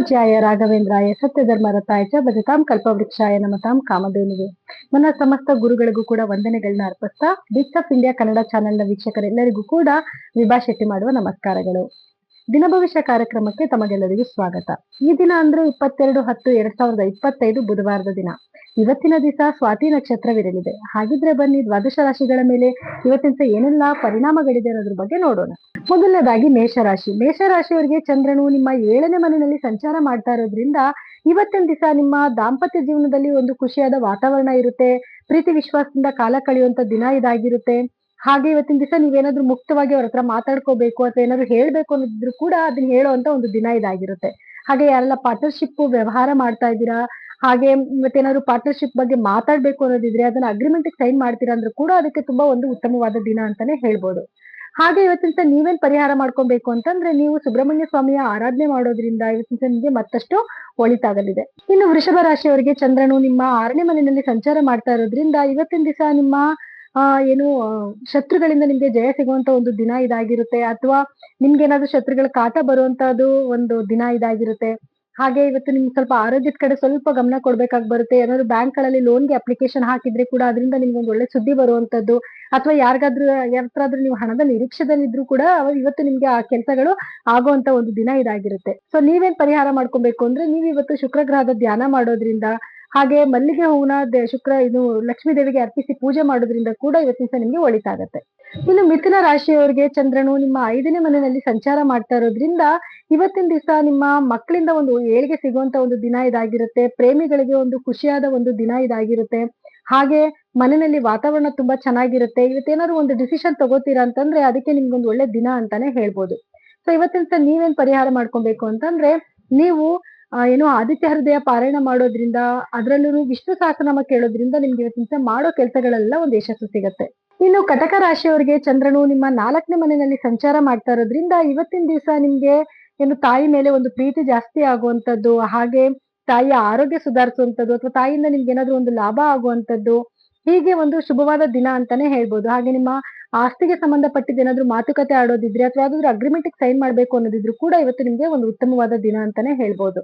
ಪೂಜ್ಯಾಯ ರಾಘವೇಂದ್ರಾಯ, ಸತ್ಯಧರ್ಮ ರಥಾಯ ಚ ಭಜತಾಂ ಕಲ್ಪವೃಕ್ಷಾಯ ನಮತಾಂ ಕಾಮಧೇನುವೆ. ನನ್ನ ಸಮಸ್ತ ಗುರುಗಳಿಗೂ ಕೂಡ ವಂದನೆಗಳನ್ನ ಅರ್ಪಿಸ್ತಾ ಬಿಟ್ಸ್ ಆಫ್ ಇಂಡಿಯಾ ಕನ್ನಡ ಚಾನೆಲ್ನ ವೀಕ್ಷಕರೆಲ್ಲರಿಗೂ ಕೂಡ ವಿಭಾ ಶೆಟ್ಟಿ ಮಾಡುವ ನಮಸ್ಕಾರಗಳು. ದಿನ ಭವಿಷ್ಯ ಕಾರ್ಯಕ್ರಮಕ್ಕೆ ತಮಗೆಲ್ಲರಿಗೂ ಸ್ವಾಗತ. ಈ ದಿನ ಅಂದ್ರೆ ಇಪ್ಪತ್ತೆರಡು ಹತ್ತು ಎರಡ್ ಸಾವಿರದ ಇಪ್ಪತ್ತೈದು ಬುಧವಾರದ ದಿನ. ಇವತ್ತಿನ ದಿವಸ ಸ್ವಾತಿ ನಕ್ಷತ್ರವಿರಲಿದೆ. ಹಾಗಿದ್ರೆ ಬನ್ನಿ ದ್ವಾದಶ ರಾಶಿಗಳ ಮೇಲೆ ಇವತ್ತಿನ ಏನೆಲ್ಲಾ ಪರಿಣಾಮಗಳಿದೆ ಅನ್ನೋದ್ರ ಬಗ್ಗೆ ನೋಡೋಣ. ಮೊದಲನೇದಾಗಿ ಮೇಷರಾಶಿ. ಮೇಷರಾಶಿಯವರಿಗೆ ಚಂದ್ರನು ನಿಮ್ಮ ಏಳನೇ ಮನೆಯಲ್ಲಿ ಸಂಚಾರ ಮಾಡ್ತಾ ಇರೋದ್ರಿಂದ ಇವತ್ತಿನ ದಿವಸ ನಿಮ್ಮ ದಾಂಪತ್ಯ ಜೀವನದಲ್ಲಿ ಒಂದು ಖುಷಿಯಾದ ವಾತಾವರಣ ಇರುತ್ತೆ. ಪ್ರೀತಿ ವಿಶ್ವಾಸದಿಂದ ಕಾಲ ಕಳೆಯುವಂತ ದಿನ ಇದಾಗಿರುತ್ತೆ. ಹಾಗೆ ಇವತ್ತಿನ ದಿವಸ ನೀವೇನಾದ್ರೂ ಮುಕ್ತವಾಗಿ ಅವ್ರ ಹತ್ರ ಮಾತಾಡ್ಕೋಬೇಕು ಅಥವಾ ಏನಾದ್ರು ಹೇಳ್ಬೇಕು ಅನ್ನೋದಿದ್ರು ಕೂಡ ಅದನ್ನ ಹೇಳುವಂತ ಒಂದು ದಿನ ಇದಾಗಿರುತ್ತೆ. ಹಾಗೆ ಯಾರೆಲ್ಲ ಪಾರ್ಟ್ನರ್ಶಿಪ್ ವ್ಯವಹಾರ ಮಾಡ್ತಾ ಇದ್ದೀರಾ, ಹಾಗೆ ಮತ್ತೇನಾದ್ರು ಪಾರ್ಟ್ನರ್ಶಿಪ್ ಬಗ್ಗೆ ಮಾತಾಡ್ಬೇಕು ಅನ್ನೋದಿದ್ರೆ ಅದನ್ನ ಅಗ್ರಿಮೆಂಟ್ ಸೈನ್ ಮಾಡ್ತೀರಾ ಅಂದ್ರೂ ಕೂಡ ಅದಕ್ಕೆ ತುಂಬಾ ಒಂದು ಉತ್ತಮವಾದ ದಿನ ಅಂತಾನೆ ಹೇಳ್ಬೋದು. ಹಾಗೆ ಇವತ್ತಿನ ನೀವೇನ್ ಪರಿಹಾರ ಮಾಡ್ಕೊಬೇಕು ಅಂತಂದ್ರೆ ನೀವು ಸುಬ್ರಹ್ಮಣ್ಯ ಸ್ವಾಮಿಯ ಆರಾಧನೆ ಮಾಡೋದ್ರಿಂದ ಇವತ್ತಿನ ನಿಮಗೆ ಮತ್ತಷ್ಟು ಒಳಿತಾಗಲಿದೆ. ಇನ್ನು ವೃಷಭ ರಾಶಿಯವರಿಗೆ ಚಂದ್ರನು ನಿಮ್ಮ ಆರನೇ ಮನೆಯಲ್ಲಿ ಸಂಚಾರ ಮಾಡ್ತಾ ಇರೋದ್ರಿಂದ ಇವತ್ತಿನ ದಿವಸ ನಿಮ್ಮ ಆ, ಏನು ಶತ್ರುಗಳಿಂದ ನಿಮ್ಗೆ ಜಯ ಸಿಗುವಂತ ಒಂದು ದಿನ ಇದಾಗಿರುತ್ತೆ ಅಥವಾ ನಿಮ್ಗೆ ಏನಾದ್ರು ಶತ್ರುಗಳ ಕಾಟ ಬರುವಂತದ್ದು ಒಂದು ದಿನ ಇದಾಗಿರುತ್ತೆ. ಹಾಗೆ ಇವತ್ತು ನಿಮ್ಗೆ ಸ್ವಲ್ಪ ಆರೋಗ್ಯದ ಕಡೆ ಸ್ವಲ್ಪ ಗಮನ ಕೊಡ್ಬೇಕಾಗಿ ಬರುತ್ತೆ. ಏನಾದ್ರು ಬ್ಯಾಂಕ್ಗಳಲ್ಲಿ ಲೋನ್ಗೆ ಅಪ್ಲಿಕೇಶನ್ ಹಾಕಿದ್ರೆ ಕೂಡ ಅದರಿಂದ ನಿಮ್ಗೆ ಒಂದು ಒಳ್ಳೆ ಸುದ್ದಿ ಬರುವಂತದ್ದು. ಅಥವಾ ಯಾರಿಗಾದ್ರೂ ಯಾರತ್ರಾದ್ರೂ ನೀವು ಹಣದ ನಿರೀಕ್ಷೆದಲ್ಲಿದ್ರು ಕೂಡ ಇವತ್ತು ನಿಮ್ಗೆ ಆ ಕೆಲಸಗಳು ಆಗುವಂತ ಒಂದು ದಿನ ಇದಾಗಿರುತ್ತೆ. ಸೊ ನೀವೇನ್ ಪರಿಹಾರ ಮಾಡ್ಕೊಬೇಕು ಅಂದ್ರೆ ನೀವು ಇವತ್ತು ಶುಕ್ರಗ್ರಹದ ಧ್ಯಾನ ಮಾಡೋದ್ರಿಂದ ಹಾಗೆ ಮಲ್ಲಿಗೆ ಹೂವಿನ ಶುಕ್ರ, ಇದು ಲಕ್ಷ್ಮೀ ದೇವಿಗೆ ಅರ್ಪಿಸಿ ಪೂಜೆ ಮಾಡೋದ್ರಿಂದ ಕೂಡ ಇವತ್ತಿನ ದಿವಸ ನಿಮ್ಗೆ ಒಳಿತಾಗತ್ತೆ. ಇನ್ನು ಮಿಥುನ ರಾಶಿಯವರಿಗೆ ಚಂದ್ರನು ನಿಮ್ಮ ಐದನೇ ಮನೆಯಲ್ಲಿ ಸಂಚಾರ ಮಾಡ್ತಾ ಇರೋದ್ರಿಂದ ಇವತ್ತಿನ ದಿವಸ ನಿಮ್ಮ ಮಕ್ಕಳಿಂದ ಒಂದು ಏಳಿಗೆ ಸಿಗುವಂತ ಒಂದು ದಿನ ಇದಾಗಿರುತ್ತೆ. ಪ್ರೇಮಿಗಳಿಗೆ ಒಂದು ಖುಷಿಯಾದ ಒಂದು ದಿನ ಇದಾಗಿರುತ್ತೆ. ಹಾಗೆ ಮನೆಯಲ್ಲಿ ವಾತಾವರಣ ತುಂಬಾ ಚೆನ್ನಾಗಿರುತ್ತೆ. ಇವತ್ತೇನಾದ್ರು ಒಂದು ಡಿಸಿಷನ್ ತಗೋತೀರಾ ಅಂತಂದ್ರೆ ಅದಕ್ಕೆ ನಿಮ್ಗೊಂದು ಒಳ್ಳೆ ದಿನ ಅಂತಾನೆ ಹೇಳ್ಬೋದು. ಸೊ ಇವತ್ತಿನ ನೀವೇನ್ ಪರಿಹಾರ ಮಾಡ್ಕೊಬೇಕು ಅಂತಂದ್ರೆ ನೀವು ಏನು ಆದಿತ್ಯ ಹೃದಯ ಪಾರಾಯಣ ಮಾಡೋದ್ರಿಂದ ಅದರಲ್ಲೂ ವಿಷ್ಣು ಸಹಸ್ರನಾಮ ಕೇಳೋದ್ರಿಂದ ನಿಮ್ಗೆ ಇವತ್ತಿನ ಮಾಡೋ ಕೆಲಸಗಳೆಲ್ಲ ಒಂದು ಯಶಸ್ಸು ಸಿಗತ್ತೆ. ಇನ್ನು ಕಟಕ ರಾಶಿಯವರಿಗೆ ಚಂದ್ರನು ನಿಮ್ಮ ನಾಲ್ಕನೇ ಮನೆಯಲ್ಲಿ ಸಂಚಾರ ಮಾಡ್ತಾ ಇರೋದ್ರಿಂದ ಇವತ್ತಿನ ದಿವಸ ನಿಮ್ಗೆ ಏನು ತಾಯಿ ಮೇಲೆ ಒಂದು ಪ್ರೀತಿ ಜಾಸ್ತಿ ಆಗುವಂತದ್ದು ಹಾಗೆ ತಾಯಿಯ ಆರೋಗ್ಯ ಸುಧಾರಿಸುವಂತದ್ದು ಅಥವಾ ತಾಯಿಯಿಂದ ನಿಮ್ಗೆ ಏನಾದ್ರು ಒಂದು ಲಾಭ ಆಗುವಂತದ್ದು ಹೀಗೆ ಒಂದು ಶುಭವಾದ ದಿನ ಅಂತಾನೆ ಹೇಳ್ಬೋದು. ಹಾಗೆ ನಿಮ್ಮ ಆಸ್ತಿಗೆ ಸಂಬಂಧಪಟ್ಟಿದ್ದು ಏನಾದ್ರು ಮಾತುಕತೆ ಆಡೋದಿದ್ರೆ ಅಥವಾ ಯಾವ್ದಾದ್ರು ಅಗ್ರಿಮೆಂಟ್ ಸೈನ್ ಮಾಡ್ಬೇಕು ಅನ್ನೋದಿದ್ರು ಕೂಡ ಇವತ್ತು ನಿಮ್ಗೆ ಒಂದು ಉತ್ತಮವಾದ ದಿನ ಅಂತಾನೆ ಹೇಳ್ಬೋದು.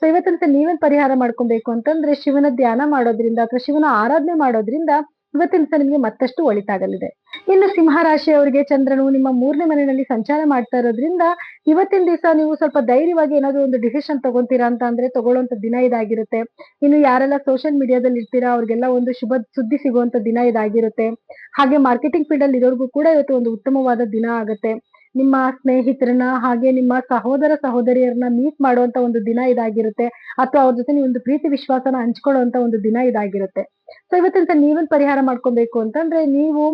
ಸೊ ಇವತ್ತಿನ ನೀವೇನ್ ಪರಿಹಾರ ಮಾಡ್ಕೊಬೇಕು ಅಂತಂದ್ರೆ ಶಿವನ ಧ್ಯಾನ ಮಾಡೋದ್ರಿಂದ ಅಥವಾ ಶಿವನ ಆರಾಧನೆ ಮಾಡೋದ್ರಿಂದ ಇವತ್ತಿನ ದಿವಸ ನಿಮ್ಗೆ ಮತ್ತಷ್ಟು ಒಳಿತಾಗಲಿದೆ. ಇನ್ನು ಸಿಂಹ ರಾಶಿಯವರಿಗೆ ಚಂದ್ರನು ನಿಮ್ಮ ಮೂರನೇ ಮನೆಯಲ್ಲಿ ಸಂಚಾರ ಮಾಡ್ತಾ ಇರೋದ್ರಿಂದ ಇವತ್ತಿನ ದಿವಸ ನೀವು ಸ್ವಲ್ಪ ಧೈರ್ಯವಾಗಿ ಏನಾದ್ರು ಒಂದು ಡಿಸಿಷನ್ ತಗೊಂತೀರಾ ಅಂತ ಅಂದ್ರೆ ತಗೊಳ್ಳುವಂತ ದಿನ ಇದಾಗಿರುತ್ತೆ. ಇನ್ನು ಯಾರೆಲ್ಲ ಸೋಷಿಯಲ್ ಮೀಡಿಯಾದಲ್ಲಿ ಇರ್ತೀರಾ, ಅವ್ರಿಗೆಲ್ಲ ಒಂದು ಶುಭ ಸುದ್ದಿ ಸಿಗುವಂತ ದಿನ ಇದಾಗಿರುತ್ತೆ. ಹಾಗೆ ಮಾರ್ಕೆಟಿಂಗ್ ಫೀಲ್ಡ್ ಅಲ್ಲಿ ಇರೋರ್ಗೂ ಕೂಡ ಇವತ್ತು ಒಂದು ಉತ್ತಮವಾದ ದಿನ ಆಗುತ್ತೆ. ನಿಮ್ಮ ಸ್ನೇಹಿತರನ್ನ ಹಾಗೆ ನಿಮ್ಮ ಸಹೋದರ ಸಹೋದರಿಯರನ್ನ ಮೀಟ್ ಮಾಡುವಂತ ಒಂದು ದಿನ ಇದಾಗಿರುತ್ತೆ. ಅಥವಾ ಅವ್ರ ಜೊತೆ ನೀವು ಒಂದು ಪ್ರೀತಿ ವಿಶ್ವಾಸನ ಹಂಚ್ಕೊಳ್ಳುವಂತ ಒಂದು ದಿನ ಇದಾಗಿರುತ್ತೆ. ಸೊ ಇವತ್ತಿನ ನೀವೇನ್ ಪರಿಹಾರ ಮಾಡ್ಕೊಬೇಕು ಅಂತಂದ್ರೆ ನೀವು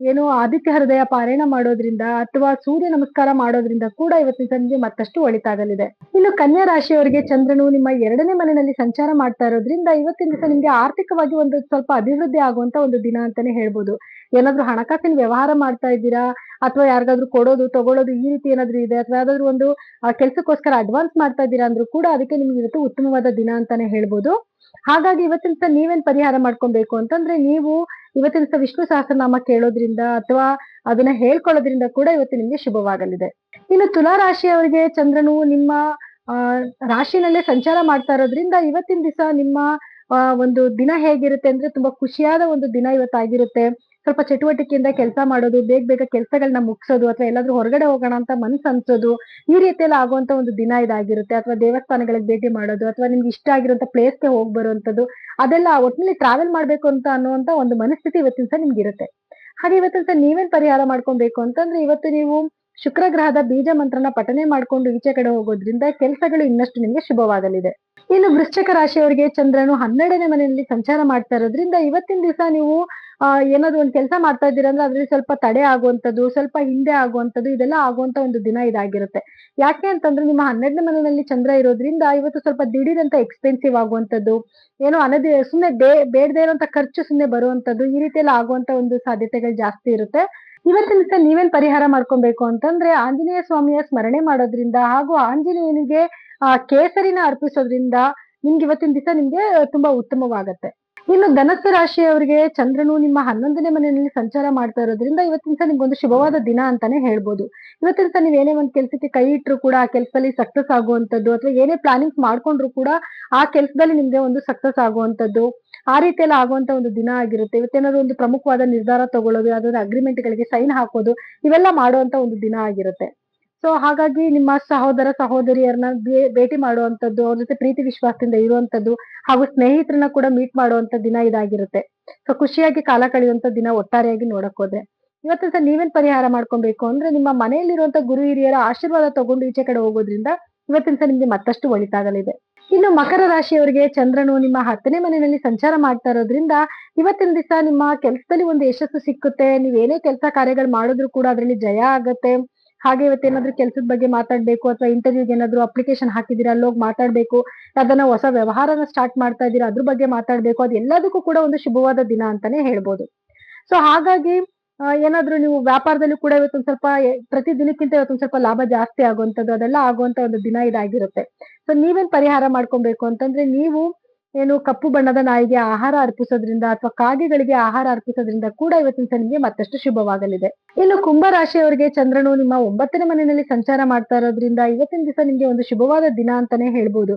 ಏನು ಆದಿತ್ಯ ಹೃದಯ ಪಾರಾಯಣ ಮಾಡೋದ್ರಿಂದ ಅಥವಾ ಸೂರ್ಯ ನಮಸ್ಕಾರ ಮಾಡೋದ್ರಿಂದ ಕೂಡ ಇವತ್ತಿನ ಸಂಜೆ ಮತ್ತಷ್ಟು ಒಳಿತಾಗಲಿದೆ. ಇನ್ನು ಕನ್ಯಾ ರಾಶಿಯವರಿಗೆ ಚಂದ್ರನು ನಿಮ್ಮ ಎರಡನೇ ಮನೆಯಲ್ಲಿ ಸಂಚಾರ ಮಾಡ್ತಾ ಇರೋದ್ರಿಂದ ಇವತ್ತಿನ ದಿವಸ ನಿಮ್ಗೆ ಆರ್ಥಿಕವಾಗಿ ಒಂದು ಸ್ವಲ್ಪ ಅಭಿವೃದ್ಧಿ ಆಗುವಂತ ಒಂದು ದಿನ ಅಂತಾನೆ ಹೇಳ್ಬೋದು. ಏನಾದ್ರೂ ಹಣಕಾಸಿನ ವ್ಯವಹಾರ ಮಾಡ್ತಾ ಇದ್ದೀರಾ? ಅಥವಾ ಯಾರಿಗಾದ್ರೂ ಕೊಡೋದು, ತಗೊಳ್ಳೋದು ಈ ರೀತಿ ಏನಾದ್ರು ಇದೆ? ಅಥವಾ ಯಾವ್ದಾದ್ರು ಒಂದು ಕೆಲಸಕ್ಕೋಸ್ಕರ ಅಡ್ವಾನ್ಸ್ ಮಾಡ್ತಾ ಇದ್ದೀರಾ ಅಂದ್ರೂ ಕೂಡ ಅದಕ್ಕೆ ನಿಮ್ಗೆ ಇವತ್ತು ಉತ್ತಮವಾದ ದಿನ ಅಂತಾನೆ ಹೇಳ್ಬೋದು. ಹಾಗಾಗಿ ಇವತ್ತಿನ ನೀವೇನ್ ಪರಿಹಾರ ಮಾಡ್ಕೊಬೇಕು ಅಂತಂದ್ರೆ ನೀವು ಇವತ್ತಿನ ದಿವಸ ವಿಷ್ಣು ಸಹಸ್ರನಾಮ ಕೇಳೋದ್ರಿಂದ ಅಥವಾ ಅದನ್ನ ಹೇಳ್ಕೊಳ್ಳೋದ್ರಿಂದ ಕೂಡ ಇವತ್ತು ನಿಮ್ಗೆ ಶುಭವಾಗಲಿದೆ. ಇನ್ನು ತುಲಾ ರಾಶಿಯವರಿಗೆ ಚಂದ್ರನು ನಿಮ್ಮ ರಾಶಿನಲ್ಲೇ ಸಂಚಾರ ಮಾಡ್ತಾ ಇರೋದ್ರಿಂದ ಇವತ್ತಿನ ದಿವಸ ನಿಮ್ಮ ಒಂದು ದಿನ ಹೇಗಿರುತ್ತೆ ಅಂದ್ರೆ ತುಂಬಾ ಖುಷಿಯಾದ ಒಂದು ದಿನ ಇವತ್ತಾಗಿರುತ್ತೆ. ಸ್ವಲ್ಪ ಚಟುವಟಿಕೆಯಿಂದ ಕೆಲಸ ಮಾಡೋದು, ಬೇಗ ಬೇಗ ಕೆಲಸಗಳನ್ನ ಮುಗಿಸೋದು ಅಥವಾ ಎಲ್ಲಾದ್ರೂ ಹೊರಗಡೆ ಹೋಗೋಣ ಅಂತ ಮನ್ಸು ಅನ್ಸೋದು ಈ ರೀತಿಯಲ್ಲಿ ಆಗುವಂತ ಒಂದು ದಿನ ಇದಾಗಿರುತ್ತೆ. ಅಥವಾ ದೇವಸ್ಥಾನಗಳಿಗೆ ಭೇಟಿ ಮಾಡೋದು, ಅಥವಾ ನಿಮ್ಗೆ ಇಷ್ಟ ಆಗಿರುವಂತ ಪ್ಲೇಸ್ಗೆ ಹೋಗಿ ಬರುವಂತದ್ದು ಅದೆಲ್ಲ ಒಟ್ಟಿನಲ್ಲಿ ಟ್ರಾವೆಲ್ ಮಾಡ್ಬೇಕು ಅಂತ ಅನ್ನುವಂತ ಒಂದು ಮನಸ್ಥಿತಿ ಇವತ್ತಿನ ಸಹ ನಿಮ್ಗೆ ಇರುತ್ತೆ. ಹಾಗೆ ಇವತ್ತಿನ ಸಹ ನೀವೇನ್ ಪರಿಹಾರ ಮಾಡ್ಕೊಬೇಕು ಅಂತಂದ್ರೆ ಇವತ್ತು ನೀವು ಶುಕ್ರ ಗ್ರಹದ ಬೀಜ ಮಂತ್ರನ ಪಠನೆ ಮಾಡ್ಕೊಂಡು ಈಚೆ ಕಡೆ ಹೋಗೋದ್ರಿಂದ ಕೆಲಸಗಳು ಇನ್ನಷ್ಟು ನಿಮ್ಗೆ ಶುಭವಾಗಲಿದೆ. ಇನ್ನು ವೃಶ್ಚಿಕ ರಾಶಿಯವರಿಗೆ ಚಂದ್ರನು ಹನ್ನೆರಡನೇ ಮನೆಯಲ್ಲಿ ಸಂಚಾರ ಮಾಡ್ತಾ ಇರೋದ್ರಿಂದ ಇವತ್ತಿನ ದಿವಸ ನೀವು ಏನಾದ್ರು ಒಂದು ಕೆಲಸ ಮಾಡ್ತಾ ಇದ್ದೀರಾ ಅಂದ್ರೆ ಅದ್ರಲ್ಲಿ ಸ್ವಲ್ಪ ತಡೆ ಆಗುವಂತದ್ದು ಸ್ವಲ್ಪ ಹಿಂದೆ ಆಗುವಂತದ್ದು ಇದೆಲ್ಲ ಆಗುವಂತ ಒಂದು ದಿನ ಇದಾಗಿರುತ್ತೆ. ಯಾಕೆ ಅಂತಂದ್ರೆ ನಿಮ್ಮ ಹನ್ನೆರಡನೇ ಮನೆಯಲ್ಲಿ ಚಂದ್ರ ಇರೋದ್ರಿಂದ ಇವತ್ತು ಸ್ವಲ್ಪ ದಿಢೀರಂತ ಎಕ್ಸ್ಪೆನ್ಸಿವ್ ಆಗುವಂತದ್ದು ಏನೋ ಅನದಿ ಸುಮ್ಮನೆ ಬೇ, ಬೇಡದೇ ಇರುವಂತ ಖರ್ಚು ಸುಮ್ನೆ ಬರುವಂತದ್ದು ಈ ರೀತಿಯಲ್ಲಿ ಆಗುವಂತ ಒಂದು ಸಾಧ್ಯತೆಗಳು ಜಾಸ್ತಿ ಇರುತ್ತೆ. ಇವತ್ತಿನ ದಿವಸ ನೀವೇನ್ ಪರಿಹಾರ ಮಾಡ್ಕೊಬೇಕು ಅಂತಂದ್ರೆ ಆಂಜನೇಯ ಸ್ವಾಮಿಯ ಸ್ಮರಣೆ ಮಾಡೋದ್ರಿಂದ ಹಾಗೂ ಆಂಜನೇಯನಿಗೆ, ಆ, ಕೇಸರಿನ ಅರ್ಪಿಸೋದ್ರಿಂದ ನಿಮ್ಗೆ ಇವತ್ತಿನ ದಿವಸ ನಿಮ್ಗೆ ತುಂಬಾ ಉತ್ತಮವಾಗತ್ತೆ. ಇನ್ನು ಧನಸ್ಸು ರಾಶಿಯವರಿಗೆ ಚಂದ್ರನು ನಿಮ್ಮ ಹನ್ನೊಂದನೇ ಮನೆಯಲ್ಲಿ ಸಂಚಾರ ಮಾಡ್ತಾ ಇರೋದ್ರಿಂದ ಇವತ್ತಿನ ಸಹ ನಿಮ್ಗೊಂದು ಶುಭವಾದ ದಿನ ಅಂತಾನೆ ಹೇಳ್ಬೋದು. ಇವತ್ತಿನ ಸಹ ನೀವು ಏನೇ ಒಂದು ಕೆಲಸಕ್ಕೆ ಕೈ ಇಟ್ಟರು ಕೂಡ ಆ ಕೆಲಸದಲ್ಲಿ ಸಕ್ಸಸ್ ಆಗುವಂತದ್ದು ಅಥವಾ ಏನೇ ಪ್ಲಾನಿಂಗ್ಸ್ ಮಾಡ್ಕೊಂಡ್ರು ಕೂಡ ಆ ಕೆಲಸದಲ್ಲಿ ನಿಮ್ಗೆ ಒಂದು ಸಕ್ಸಸ್ ಆಗುವಂತದ್ದು ಆ ರೀತಿಯಲ್ಲಿ ಆಗುವಂತ ಒಂದು ದಿನ ಆಗಿರುತ್ತೆ. ಇವತ್ತೇನಾದ್ರು ಒಂದು ಪ್ರಮುಖವಾದ ನಿರ್ಧಾರ ತಗೊಳ್ಳೋದು, ಯಾವ್ದಾದ್ರು ಅಗ್ರಿಮೆಂಟ್ ಗಳಿಗೆ ಸೈನ್ ಹಾಕೋದು, ಇವೆಲ್ಲ ಮಾಡುವಂತ ಒಂದು ದಿನ ಆಗಿರುತ್ತೆ. ಸೊ ಹಾಗಾಗಿ ನಿಮ್ಮ ಸಹೋದರ, ಸಹೋದರಿಯರನ್ನ ಭೇಟಿ ಮಾಡುವಂತದ್ದು ಅವ್ರ ಜೊತೆ ಪ್ರೀತಿ, ವಿಶ್ವಾಸದಿಂದ ಇರುವಂತದ್ದು ಹಾಗೂ ಸ್ನೇಹಿತರನ್ನ ಕೂಡ ಮೀಟ್ ಮಾಡುವಂತ ದಿನ ಇದಾಗಿರುತ್ತೆ. ಸೊ ಖುಷಿಯಾಗಿ ಕಾಲ ಕಳೆಯುವಂತ ದಿನ ಒಟ್ಟಾರೆಯಾಗಿ ನೋಡಕ್ ಹೋದ್ರೆ ಇವತ್ತಿನ ದಿವಸ ನೀವೇನ್ ಪರಿಹಾರ ಮಾಡ್ಕೊಬೇಕು ಅಂದ್ರೆ ನಿಮ್ಮ ಮನೆಯಲ್ಲಿರುವಂತ ಗುರು ಹಿರಿಯರ ಆಶೀರ್ವಾದ ತಗೊಂಡು ಈಚೆ ಕಡೆ ಹೋಗೋದ್ರಿಂದ ಇವತ್ತಿನ ದಿವಸ ನಿಮ್ಗೆ ಮತ್ತಷ್ಟು ಒಳಿತಾಗಲಿದೆ. ಇನ್ನು ಮಕರ ರಾಶಿಯವರಿಗೆ ಚಂದ್ರನು ನಿಮ್ಮ ಹತ್ತನೇ ಮನೆಯಲ್ಲಿ ಸಂಚಾರ ಮಾಡ್ತಾ ಇರೋದ್ರಿಂದ ಇವತ್ತಿನ ದಿವಸ ನಿಮ್ಮ ಕೆಲಸದಲ್ಲಿ ಒಂದು ಯಶಸ್ಸು ಸಿಕ್ಕುತ್ತೆ. ನೀವ್ ಏನೇ ಕೆಲಸ ಕಾರ್ಯಗಳು ಮಾಡಿದ್ರು ಕೂಡ ಅದರಲ್ಲಿ ಜಯ ಆಗತ್ತೆ. ಹಾಗೆ ಇವತ್ತೇನಾದ್ರೂ ಕೆಲಸದ ಬಗ್ಗೆ ಮಾತಾಡ್ಬೇಕು ಅಥವಾ ಇಂಟರ್ವ್ಯೂಗೆ ಏನಾದ್ರು ಅಪ್ಲಿಕೇಶನ್ ಹಾಕಿದೀರಲ್ಲ ಹೋಗಿ ಮಾತಾಡ್ಬೇಕು, ಅದನ್ನ ಹೊಸ ವ್ಯವಹಾರನ ಸ್ಟಾರ್ಟ್ ಮಾಡ್ತಾ ಇದ್ದೀರಾ, ಅದ್ರ ಬಗ್ಗೆ ಮಾತಾಡ್ಬೇಕು, ಅದು ಎಲ್ಲದಕ್ಕೂ ಕೂಡ ಒಂದು ಶುಭವಾದ ದಿನ ಅಂತಾನೆ ಹೇಳ್ಬೋದು. ಸೊ ಹಾಗಾಗಿ ಏನಾದ್ರು ನೀವು ವ್ಯಾಪಾರದಲ್ಲಿ ಕೂಡ ಇವತ್ತೊಂದ್ ಸ್ವಲ್ಪ ಪ್ರತಿ ದಿನಕ್ಕಿಂತ ಇವತ್ತೊಂದ್ ಸ್ವಲ್ಪ ಲಾಭ ಜಾಸ್ತಿ ಆಗುವಂತದ್ದು, ಅದೆಲ್ಲ ಆಗುವಂತ ಒಂದು ದಿನ ಇದಾಗಿರುತ್ತೆ. ಸೊ ನೀವೇನ್ ಪರಿಹಾರ ಮಾಡ್ಕೊಬೇಕು ಅಂತಂದ್ರೆ ನೀವು ಏನು ಕಪ್ಪು ಬಣ್ಣದ ನಾಯಿಗೆ ಆಹಾರ ಅರ್ಪಿಸೋದ್ರಿಂದ ಅಥವಾ ಕಾಗೆಗಳಿಗೆ ಆಹಾರ ಅರ್ಪಿಸೋದ್ರಿಂದ ಕೂಡ ಇವತ್ತಿನ ನಿಮ್ಗೆ ಮತ್ತಷ್ಟು ಶುಭವಾಗಲಿದೆ. ಇನ್ನು ಕುಂಭ ರಾಶಿಯವರಿಗೆ ಚಂದ್ರನು ನಿಮ್ಮ ಒಂಬತ್ತನೇ ಮನೆಯಲ್ಲಿ ಸಂಚಾರ ಮಾಡ್ತಾ ಇರೋದ್ರಿಂದ ಇವತ್ತಿನ ದಿವಸ ನಿಮ್ಗೆ ಒಂದು ಶುಭವಾದ ದಿನ ಅಂತಾನೆ ಹೇಳ್ಬೋದು.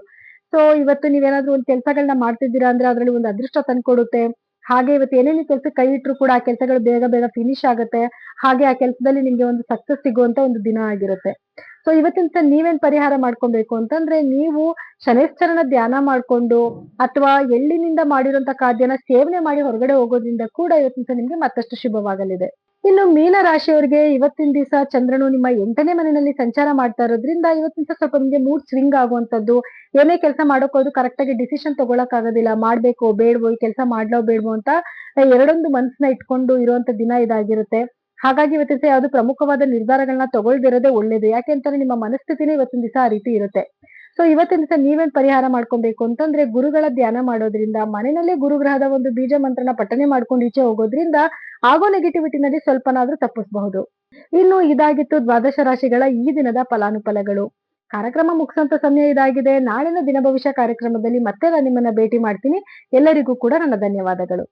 ಸೊ ಇವತ್ತು ನೀವೇನಾದ್ರೂ ಒಂದು ಕೆಲಸಗಳನ್ನ ಮಾಡ್ತಿದ್ದೀರಾ ಅಂದ್ರೆ ಅದರಲ್ಲಿ ಒಂದು ಅದೃಷ್ಟ ತಂದ್ಕೊಡುತ್ತೆ. ಹಾಗೆ ಇವತ್ತು ಏನೇನು ಕೆಲಸ ಕೈ ಇಟ್ಟರು ಕೂಡ ಆ ಕೆಲಸಗಳು ಬೇಗ ಬೇಗ ಫಿನಿಶ್ ಆಗುತ್ತೆ. ಹಾಗೆ ಆ ಕೆಲಸದಲ್ಲಿ ನಿಮ್ಗೆ ಒಂದು ಸಕ್ಸಸ್ ಸಿಗುವಂತ ಒಂದು ದಿನ ಆಗಿರುತ್ತೆ. ಸೊ ಇವತ್ತಿನ ನೀವೇನ್ ಪರಿಹಾರ ಮಾಡ್ಕೊಬೇಕು ಅಂತಂದ್ರೆ ನೀವು ಶನೇಶ್ವರನ ಧ್ಯಾನ ಮಾಡ್ಕೊಂಡು ಅಥವಾ ಎಳ್ಳಿನಿಂದ ಮಾಡಿರುವಂತ ಖಾದ್ಯನ ಸೇವನೆ ಮಾಡಿ ಹೊರಗಡೆ ಹೋಗೋದ್ರಿಂದ ಕೂಡ ಇವತ್ತಿನ ನಿಮ್ಗೆ ಮತ್ತಷ್ಟು ಶುಭವಾಗಲಿದೆ. ಇನ್ನು ಮೀನ ರಾಶಿಯವರಿಗೆ ಇವತ್ತಿನ ದಿವಸ ಚಂದ್ರನು ನಿಮ್ಮ ಎಂಟನೇ ಮನೆಯಲ್ಲಿ ಸಂಚಾರ ಮಾಡ್ತಾ ಇರೋದ್ರಿಂದ ಇವತ್ತಿನ ಸ್ವಲ್ಪ ನಿಮ್ಗೆ ಮೂಡ್ ಸ್ವಿಂಗ್ ಆಗುವಂತದ್ದು ಏನೇ ಕೆಲಸ ಮಾಡೋಕೋದು ಕರೆಕ್ಟ್ ಆಗಿ ಡಿಸಿಷನ್ ತಗೊಳಕ್ ಆಗೋದಿಲ್ಲ. ಮಾಡ್ಬೇಕು ಬೇಡವೋ ಈ ಕೆಲಸ ಮಾಡ್ಲೋ ಬೇಡವೋ ಅಂತ ಎರಡೊಂದು ಮನ್ಸನ್ನ ಇಟ್ಕೊಂಡು ಇರುವಂತ ದಿನ ಇದಾಗಿರುತ್ತೆ. ಹಾಗಾಗಿ ಇವತ್ತಿನ ದಿವಸ ಯಾವ್ದು ಪ್ರಮುಖವಾದ ನಿರ್ಧಾರಗಳನ್ನ ತಗೊಳ್ದಿರೋದೇ ಒಳ್ಳೇದು. ಯಾಕೆಂತಂದ್ರೆ ನಿಮ್ಮ ಮನಸ್ಥಿತಿನೇ ಇವತ್ತಿನ ದಿವಸ ಆ ರೀತಿ ಇರುತ್ತೆ. ಸೊ ಇವತ್ತಿನ ದಿವಸ ನೀವೇನ್ ಪರಿಹಾರ ಮಾಡ್ಕೊಬೇಕು ಅಂತಂದ್ರೆ ಗುರುಗಳ ಧ್ಯಾನ ಮಾಡೋದ್ರಿಂದ, ಮನೆಯಲ್ಲೇ ಗುರುಗ್ರಹದ ಒಂದು ಬೀಜ ಮಂತ್ರನ ಪಠನೆ ಮಾಡ್ಕೊಂಡು ಈಚೆ ಹೋಗೋದ್ರಿಂದ ಆಗೋ ನೆಗೆಟಿವಿಟಿನಲ್ಲಿ ಸ್ವಲ್ಪನಾದ್ರೂ ತಪ್ಪಿಸಬಹುದು. ಇನ್ನು ಇದಾಗಿತ್ತು ದ್ವಾದಶ ರಾಶಿಗಳ ಈ ದಿನದ ಫಲಾನುಫಲಗಳು. ಕಾರ್ಯಕ್ರಮ ಮುಗಿಸಂತ ಸಮಯ ಇದಾಗಿದೆ. ನಾಳಿನ ದಿನ ಭವಿಷ್ಯ ಕಾರ್ಯಕ್ರಮದಲ್ಲಿ ಮತ್ತೆ ನಾನು ನಿಮ್ಮನ್ನ ಭೇಟಿ ಮಾಡ್ತೀನಿ. ಎಲ್ಲರಿಗೂ ಕೂಡ ನನ್ನ ಧನ್ಯವಾದಗಳು.